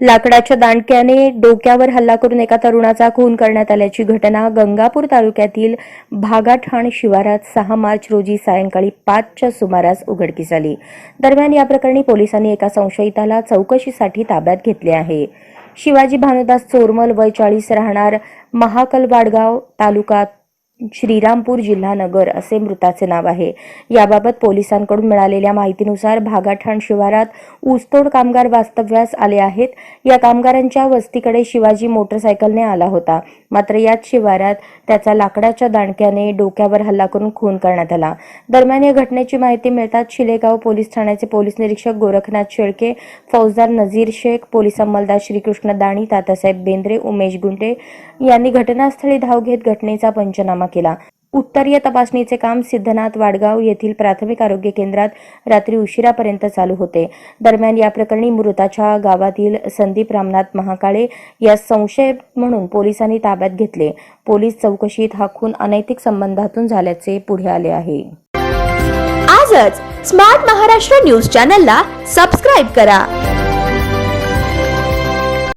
लाकडाच्या दांडक्याने डोक्यावर हल्ला करून एका तरुणाचा खून करण्यात आल्याची घटना गंगापूर तालुक्यातील भागाठाण शिवारात सहा मार्च रोजी सायंकाळी पाचच्या सुमारास उघडकीस आली. दरम्यान या प्रकरणी पोलिसांनी एका संशयिताला चौकशीसाठी ताब्यात घेतले आहे. शिवाजी भानुदास चोरमल वय चाळीस राहणार महाकलवाडगाव तालुका श्रीरामपूर जिल्हा नगर असे मृताचे नाव आहे. याबाबत पोलिसांकडून मिळालेल्या माहितीनुसार भागाठाण शिवारात ऊसतोड कामगार वास्तव्यास आले आहेत. या कामगारांच्या वस्तीकडे शिवाजी मोटरसायकलने आला होता. मात्र याच शिवारात त्याचा लाकडाच्या दांडक्याने डोक्यावर हल्ला करून खून करण्यात आला. दरम्यान या घटनेची माहिती मिळताच शिलेगाव पोलीस ठाण्याचे पोलीस निरीक्षक गोरखनाथ शेळके फौजदार नझीर शेख पोलीस अंमलदार श्रीकृष्ण दाणी तातासाहेब बेंद्रे उमेश गुंडे यांनी घटनास्थळी धाव घेत घटनेचा पंचनामा केला. उत्तरीय तपासणीचे काम सिद्धनाथ वाडगाव येथील प्राथमिक आरोग्य केंद्रात रात्री उशिरापर्यंत चालू होते. दरम्यान या प्रकरणी मृताच्या गावातील संदीप रामनाथ महाकाळे या संशय म्हणून पोलिसांनी ताब्यात घेतले. पोलीस चौकशीत हा खून अनैतिक संबंधातून झाल्याचे पुढे आले आहे. आजच स्मार्ट महाराष्ट्र न्यूज चॅनलला सबस्क्राईब करा.